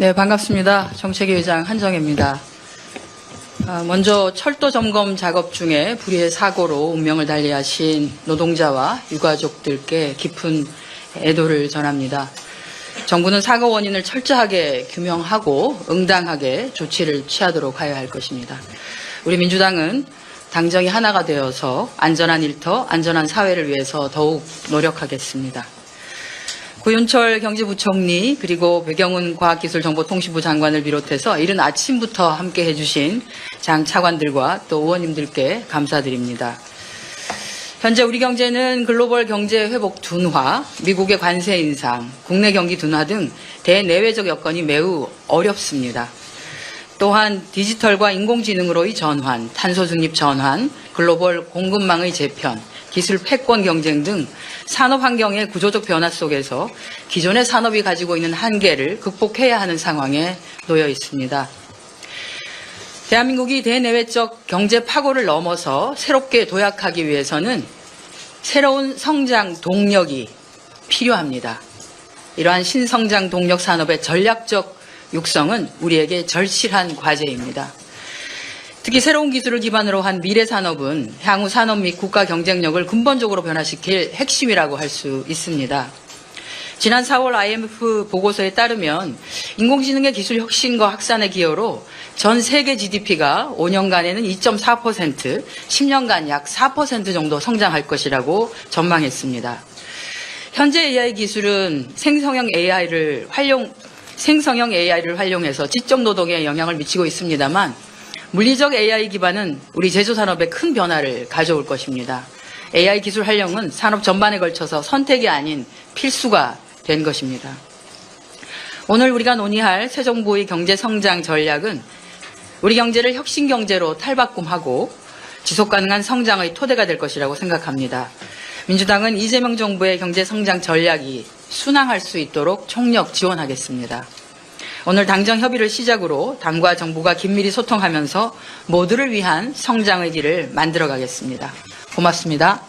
네, 반갑습니다. 정책위 의장 한정혜입니다. 아, 먼저 철도 점검 작업 중에 불의의 사고로 운명을 달리하신 노동자와 유가족들께 깊은 애도를 전합니다. 정부는 사고 원인을 철저하게 규명하고 응당하게 조치를 취하도록 하여야 할 것입니다. 우리 민주당은 당정이 하나가 되어서 안전한 일터, 안전한 사회를 위해서 더욱 노력하겠습니다. 구윤철 경제부총리 그리고 배경훈 과학기술정보통신부 장관을 비롯해서 이른 아침부터 함께 해주신 장 차관들과 또 의원님들께 감사드립니다. 현재 우리 경제는 글로벌 경제 회복 둔화, 미국의 관세 인상, 국내 경기 둔화 등 대내외적 여건이 매우 어렵습니다. 또한 디지털과 인공지능으로의 전환, 탄소 중립 전환, 글로벌 공급망의 재편, 기술 패권 경쟁 등 산업 환경의 구조적 변화 속에서 기존의 산업이 가지고 있는 한계를 극복해야 하는 상황에 놓여 있습니다. 대한민국이 대내외적 경제 파고를 넘어서 새롭게 도약하기 위해서는 새로운 성장 동력이 필요합니다. 이러한 신성장 동력 산업의 전략적 육성은 우리에게 절실한 과제입니다. 특히 새로운 기술을 기반으로 한 미래 산업은 향후 산업 및 국가 경쟁력을 근본적으로 변화시킬 핵심이라고 할 수 있습니다. 지난 4월 IMF 보고서에 따르면 인공지능의 기술 혁신과 확산의 기여로 전 세계 GDP가 5년간에는 2.4%, 10년간 약 4% 정도 성장할 것이라고 전망했습니다. 현재 AI 기술은 생성형 AI를 활용 생성형 AI를 활용해서 지적 노동에 영향을 미치고 있습니다만 물리적 AI 기반은 우리 제조 산업에 큰 변화를 가져올 것입니다. AI 기술 활용은 산업 전반에 걸쳐서 선택이 아닌 필수가 된 것입니다. 오늘 우리가 논의할 새 정부의 경제 성장 전략은 우리 경제를 혁신 경제로 탈바꿈하고 지속 가능한 성장의 토대가 될 것이라고 생각합니다. 민주당은 이재명 정부의 경제 성장 전략이 순항할 수 있도록 총력 지원하겠습니다. 오늘 당정 협의를 시작으로 당과 정부가 긴밀히 소통하면서 모두를 위한 성장의 길을 만들어 가겠습니다. 고맙습니다.